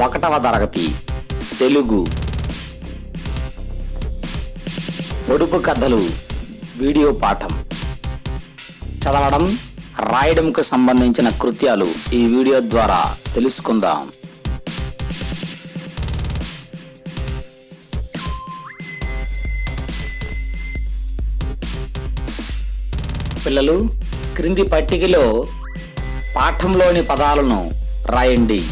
ఒకటవ తరగతి తెలుగు. పొడుపు కథలు వీడియో పాఠం. చదవడం రాయడంకు సంబంధించిన కృత్యాలు ఈ వీడియో ద్వారా తెలుసుకుందాం. పిల్లలు క్రింది పట్టికలో పాఠంలోని పదాలను రాయండి.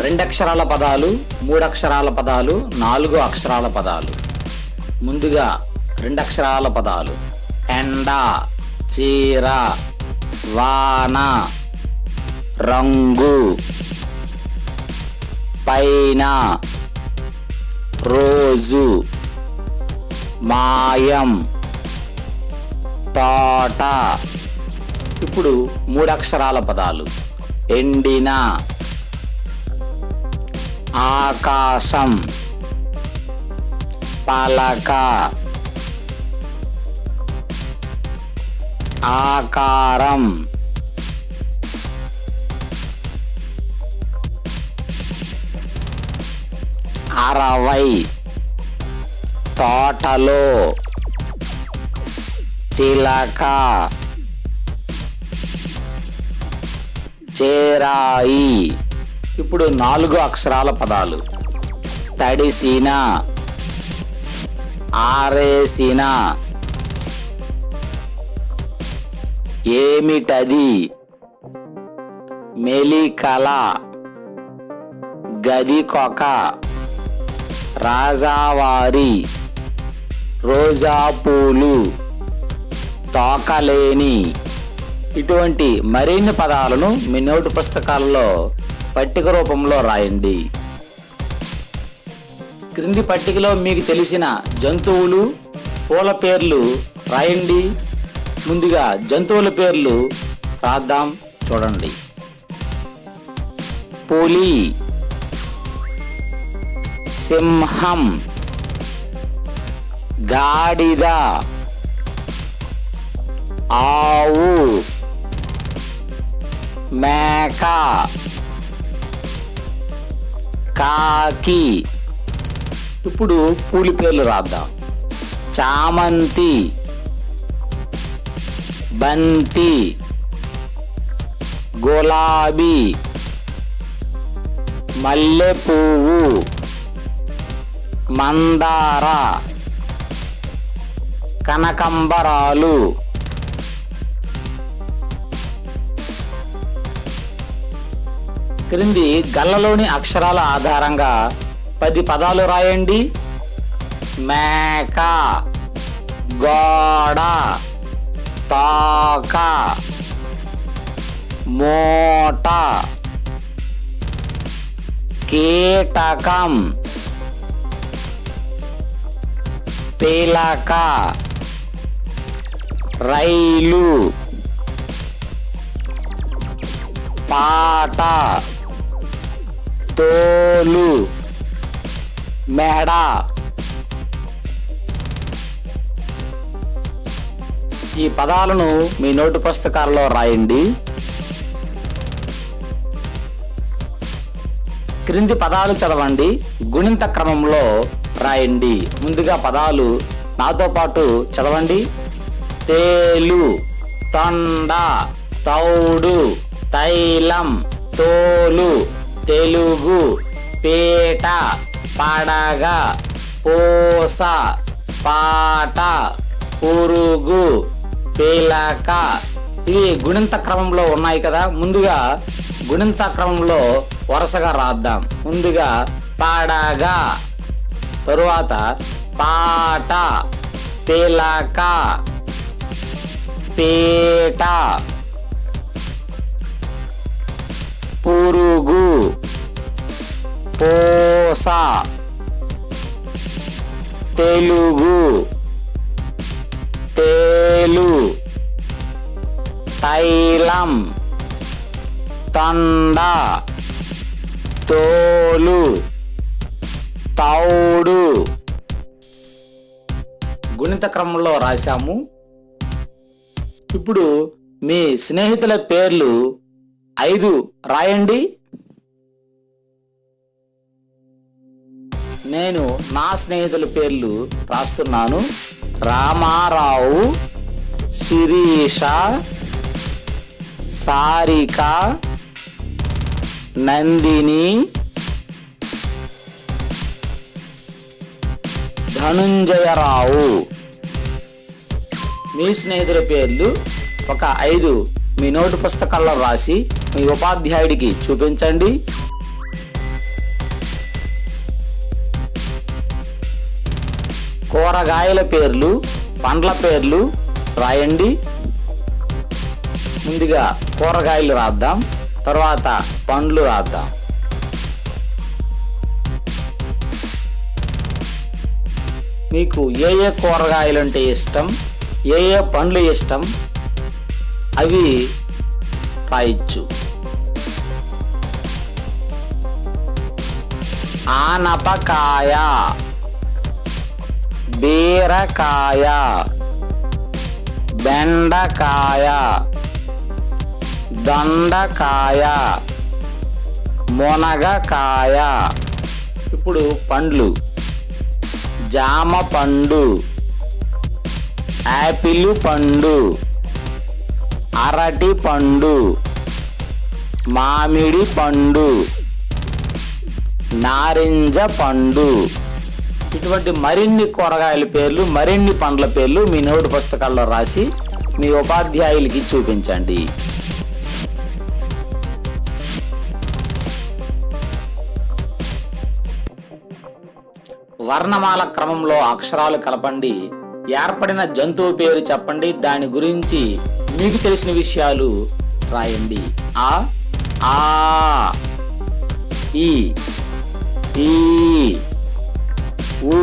రెండక్షరాల పదాలు మూడక్షరాల పదాలు నాలుగు అక్షరాల పదాలు. ముందుగా రెండక్షరాల పదాలు. ఎండ చీర వాన రంగు పైన రోజు మాయం తోట. ఇప్పుడు మూడక్షరాల పదాలు. ఎండిన ఆకాశం పలక ఆకారం అరవై తోటలో చిలక చేరాయి. ఇప్పుడు నాలుగు అక్షరాల పదాలు. తడిసిన ఆరేసిన ఏమిటది? మెలికల గదికొక రాజావారి రోజాపూలు తోకలేని. ఇటువంటి మరిన్ని పదాలను మీ నోటు పుస్తకాల్లో పట్టిక రూపంలో రాయండి. క్రింది పట్టికలో మీకు తెలిసిన జంతువులు పూల పేర్లు రాయండి. ముందుగా జంతువుల పేర్లు రాద్దాం చూడండి. పులి సింహం గాడిద ఆవు మేక కాకి. ఇప్పుడు పూలి పేర్లు రాద్దాం. చామంతి. బంతి. గులాబీ. మల్లె పువ్వు మందార. కనకంబరాలు. క్రింది గల్లలోని అక్షరాల ఆధారంగా పది పదాలు రాయండి. మేక గోడ తాక మూట కీటకం పీలక రైలు పాట. తోలు. మెడ. ఈ పదాలను మీ నోటు పుస్తకాల్లో రాయండి. క్రింది పదాలు చదవండి. గుణింత క్రమంలో రాయండి. ముందుగా పదాలు నాతో పాటు చదవండి. తేలు తొండ తౌడు తైలం తోలు. తెలుగు పేట పడగ పోస పాట పురుగు పేలక. ఇవి గుణింత క్రమంలో ఉన్నాయి కదా. ముందుగా గుణింత క్రమంలో వరుసగా రాద్దాం. ముందుగా పడగ తరువాత పాట పేలక పేట. పురుగు. పోస. తెలుగు. తేలు. తైలం. తండ. తోలు. తౌడు. గుణిత క్రమంలో రాశాము. ఇప్పుడు మీ స్నేహితుల పేర్లు ఐదు రాయండి. నేను నా స్నేహితుల పేర్లు రాస్తున్నాను. రామారావు శిరీష సారిక నందిని ధనుంజయరావు. మీ స్నేహితుల పేర్లు ఒక ఐదు మీ నోటు పుస్తకాల్లో రాసి మీ ఉపాధ్యాయుడికి చూపించండి. కూరగాయల పేర్లు పండ్ల పేర్లు రాయండి. ముందుగా కూరగాయలు రాద్దాం తర్వాత పండ్లు రాద్దాం. మీకు ఏ ఏ కూరగాయలు అంటే ఇష్టం ఏ ఏ పండ్లు ఇష్టం అవి రాయొచ్చు. ఆనపకాయ బీరకాయ బెండకాయ దొండకాయ మునగకాయ. ఇప్పుడు పండ్లు. జామ పండు యాపిల్ పండు అరటి పండు మామిడి పండు. నారింజ పండు. ఇటువంటి మరిన్ని కూరగాయల పేర్లు మరిన్ని పండ్ల పేర్లు మీ నోటు పుస్తకాల్లో రాసి మీ ఉపాధ్యాయులకి చూపించండి. వర్ణమాల క్రమంలో అక్షరాలు కలపండి. ఏర్పడిన జంతువు పేరు చెప్పండి. దాని గురించి మీకు తెలిసిన విషయాలు రాయండి. ఆ ఆ ఈ. i u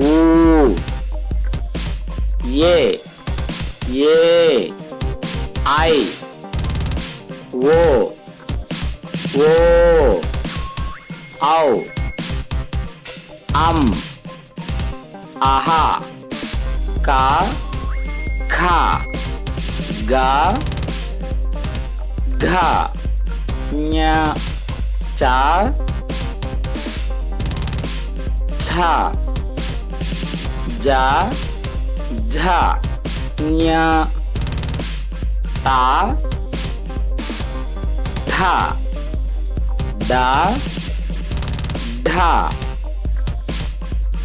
u ye ye i O, O, au am aha ka kha ga gha nya cha Jha. जा झा। न्या ता। था दा। ढा।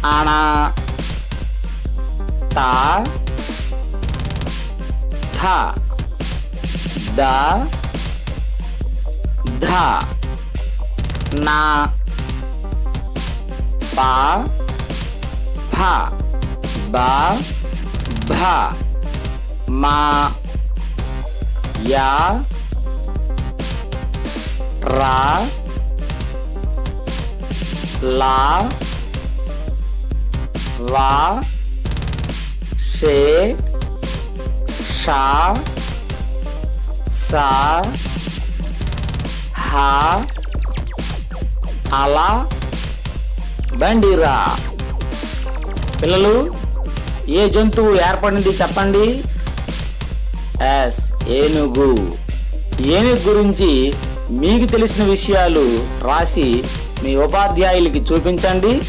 आना ता। था दा। धा। ना। pa pa ba ba. Ma ya ra la wa, se sa sa ha ala బండిరా. పిల్లలు ఏ జంతువు ఏర్పడింది చెప్పండి? ఎస్ ఏనుగు. ఏనుగు గురించి మీకు తెలిసిన విషయాలు రాసి మీ ఉపాధ్యాయులకి చూపించండి.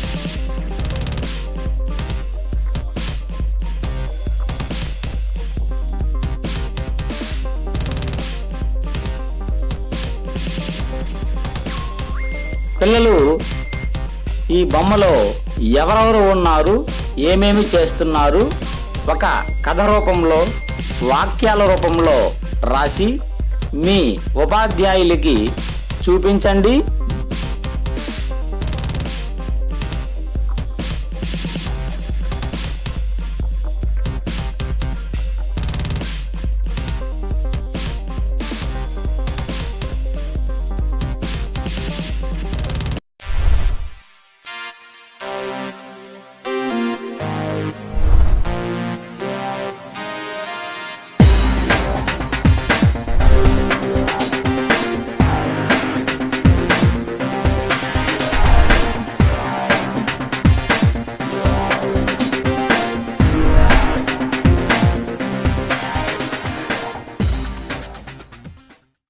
పిల్లలు ఈ బొమ్మలో ఎవరెవరు ఉన్నారు ఏమేమి చేస్తున్నారు ఒక కథ రూపంలో వాక్యాల రూపంలో రాసి మీ ఉపాధ్యాయులకి చూపించండి.